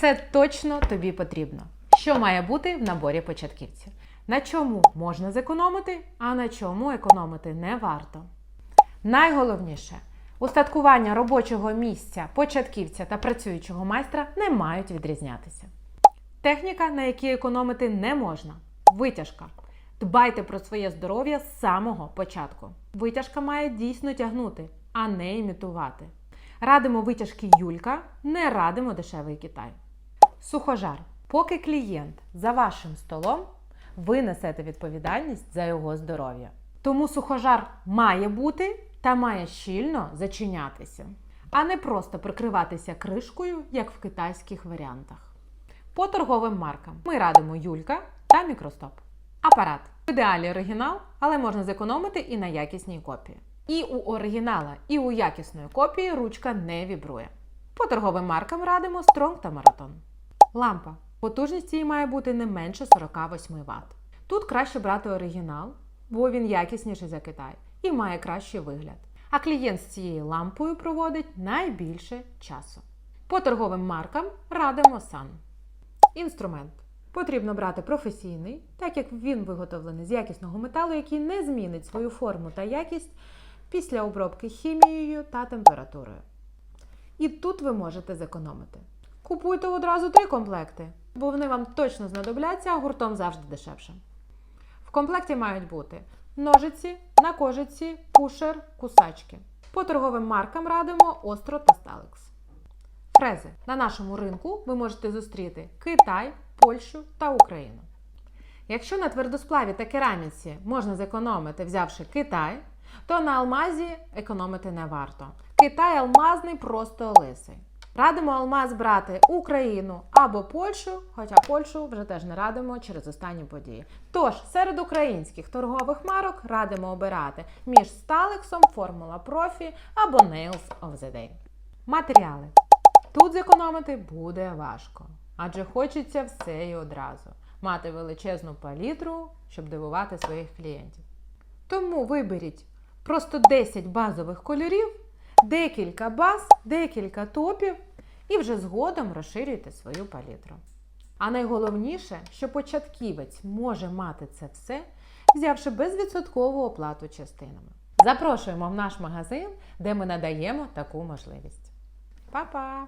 Це точно тобі потрібно. Що має бути в наборі початківців? На чому можна зекономити, а на чому економити не варто. Найголовніше, устаткування робочого місця початківця та працюючого майстра не мають відрізнятися. Техніка, на якій економити не можна витяжка. Дбайте про своє здоров'я з самого початку. Витяжка має дійсно тягнути, а не імітувати. Радимо витяжки Юлька, не радимо дешевий Китай. Сухожар. Поки клієнт за вашим столом, ви несете відповідальність за його здоров'я. Тому сухожар має бути та має щільно зачинятися, а не просто прикриватися кришкою, як в китайських варіантах. По торговим маркам ми радимо Юлька та Мікростоп. Апарат. В ідеалі оригінал, але можна зекономити і на якісній копії. І у оригінала, і у якісної копії ручка не вібрує. По торговим маркам радимо Strong та Marathon. Лампа. Потужність її має бути не менше 48 Вт. Тут краще брати оригінал, бо він якісніший за Китай і має кращий вигляд. А клієнт з цією лампою проводить найбільше часу. По торговим маркам радимо Sun. Інструмент. Потрібно брати професійний, так як він виготовлений з якісного металу, який не змінить свою форму та якість після обробки хімією та температурою. І тут ви можете зекономити. Купуйте одразу три комплекти, бо вони вам точно знадобляться, а гуртом завжди дешевше. В комплекті мають бути ножиці, накожиці, пушер, кусачки. По торговим маркам радимо Остро та Сталекс. Фрези. На нашому ринку ви можете зустріти Китай, Польщу та Україну. Якщо на твердосплаві та кераміці можна зекономити, взявши Китай, то на алмазі економити не варто. Китай алмазний просто лисий. Радимо алмаз брати Україну або Польщу, хоча Польщу вже теж не радимо через останні події. Тож серед українських торгових марок радимо обирати між Сталексом, Формула Профі або Nails of the Day. Матеріали. Тут зекономити буде важко, адже хочеться все і одразу мати величезну палітру, щоб дивувати своїх клієнтів. Тому виберіть просто 10 базових кольорів, декілька баз, декілька топів і вже згодом розширюйте свою палітру. А найголовніше, що початківець може мати це все, взявши безвідсоткову оплату частинами. Запрошуємо в наш магазин, де ми надаємо таку можливість. Па-па!